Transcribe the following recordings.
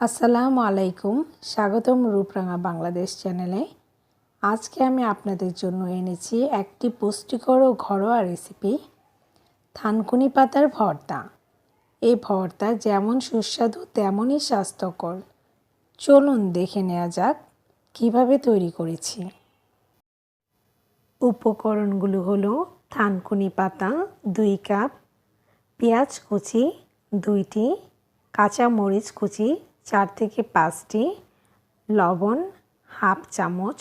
আসসালামু আলাইকুম, স্বাগতম রূপরাঙা বাংলাদেশ চ্যানেলে। আজকে আমি আপনাদের জন্য এনেছি একটি পুষ্টিকর ও ঘরোয়া রেসিপি, থানকুনি পাতার ভর্তা। এই ভর্তা যেমন সুস্বাদু, তেমনই স্বাস্থ্যকর। চলুন দেখে নেওয়া যাক কীভাবে তৈরি করেছি। উপকরণগুলো হলো থানকুনি পাতা দুই কাপ, পেঁয়াজ কুচি দুইটি কাঁচা মরিচ কুচি থেকে পাঁচটি লবণ হাফ চামচ,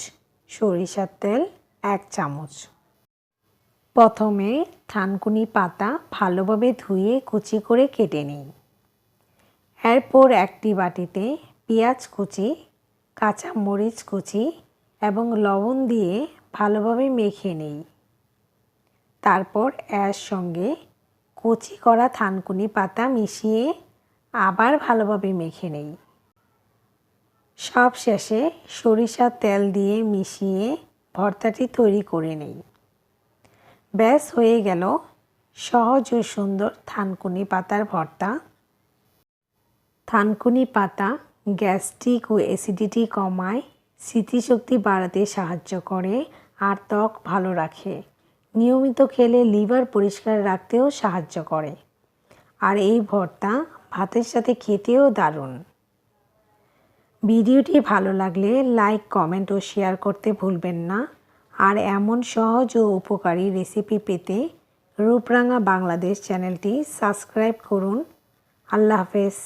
সরিষার তেল এক চামচ। প্রথমে থানকুনি পাতা ভালোভাবে ধুয়ে কুচি করে কেটে নিই এরপর একটি বাটিতে পেঁয়াজ কুচি কাঁচা মরিচ কুচি এবং লবণ দিয়ে ভালোভাবে মেখে নিই তারপর এর সঙ্গে কুচি করা থানকুনি পাতা মিশিয়ে আবার ভালোভাবে মেখে নেই। সব শেষে সরিষার তেল দিয়ে মিশিয়ে ভর্তাটি তৈরি করে নেই। ব্যাস, হয়ে গেল সহজ ও সুন্দর থানকুনি পাতার ভর্তা। থানকুনি পাতা গ্যাস্ট্রিক ও অ্যাসিডিটি কমায়, স্মৃতিশক্তি বাড়াতে সাহায্য করে আর ত্বক ভালো রাখে। নিয়মিত খেলে লিভার পরিষ্কার রাখতেও সাহায্য করে। আর এই ভর্তা ভাতের সাথে খেতেও দারুণ। ভিডিওটি ভালো লাগলে লাইক, কমেন্ট ও শেয়ার করতে ভুলবেন না। আর এমন সহজ ও উপকারী রেসিপি পেতে রূপরাঙা বাংলাদেশ চ্যানেলটি সাবস্ক্রাইব করুন। আল্লাহ হাফেজ।